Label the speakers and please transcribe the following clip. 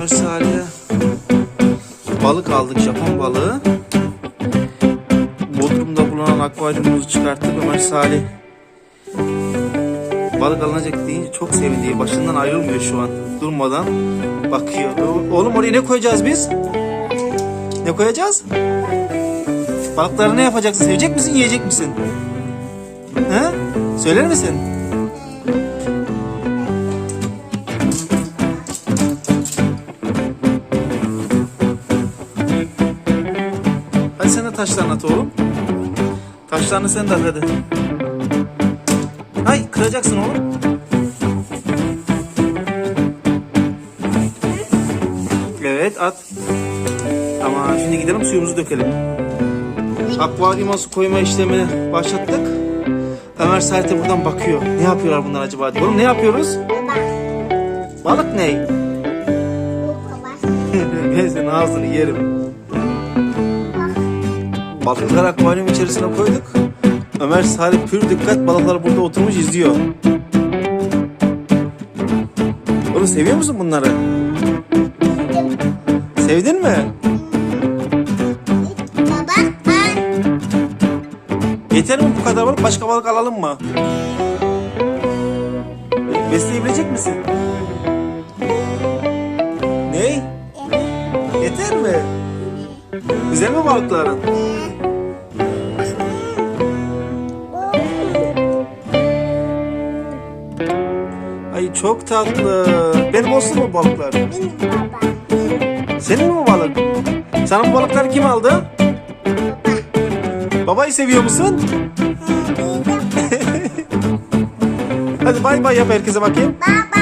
Speaker 1: Ömer Salih'e balık aldık Japon balığı. Bodrum'da bulunan akvaryumumuzu çıkarttık Ömer Salih. Balık alınacak deyince çok sevindi. Başından ayrılmıyor şu an. Durmadan bakıyor. Oğlum oraya ne koyacağız biz? Ne koyacağız? Balıkları ne yapacaksın? Sevecek misin, yiyecek misin? He? Söyler misin? Sen de taşlarını at oğlum. Taşlarını sen de at hadi. Hay kıracaksın oğlum. Evet at. Tamam şimdi gidelim suyumuzu dökelim. Akvaryuma su koyma işlemini başlattık. Ömer Sait de buradan bakıyor. Ne yapıyorlar bunlar acaba. Oğlum ne yapıyoruz? Balık ne? ben senin ağzını yerim. Balıkları akvaryum içerisine koyduk. Ömer Salih pür dikkat balıklar burada oturmuş izliyor. Oğlum seviyor musun bunları? Sevdin mi? Yeter mi bu kadar balık? Başka balık alalım mı? Besleyebilecek misin? Ne? Yeter mi? Güzel mi balıkların? Ay çok tatlı. Benim olsun mu balıklar? Senin mi balık? Sana bu balıkları kim aldı? Babayı seviyor musun? Hadi bay bay yap herkese bakayım.
Speaker 2: Baba.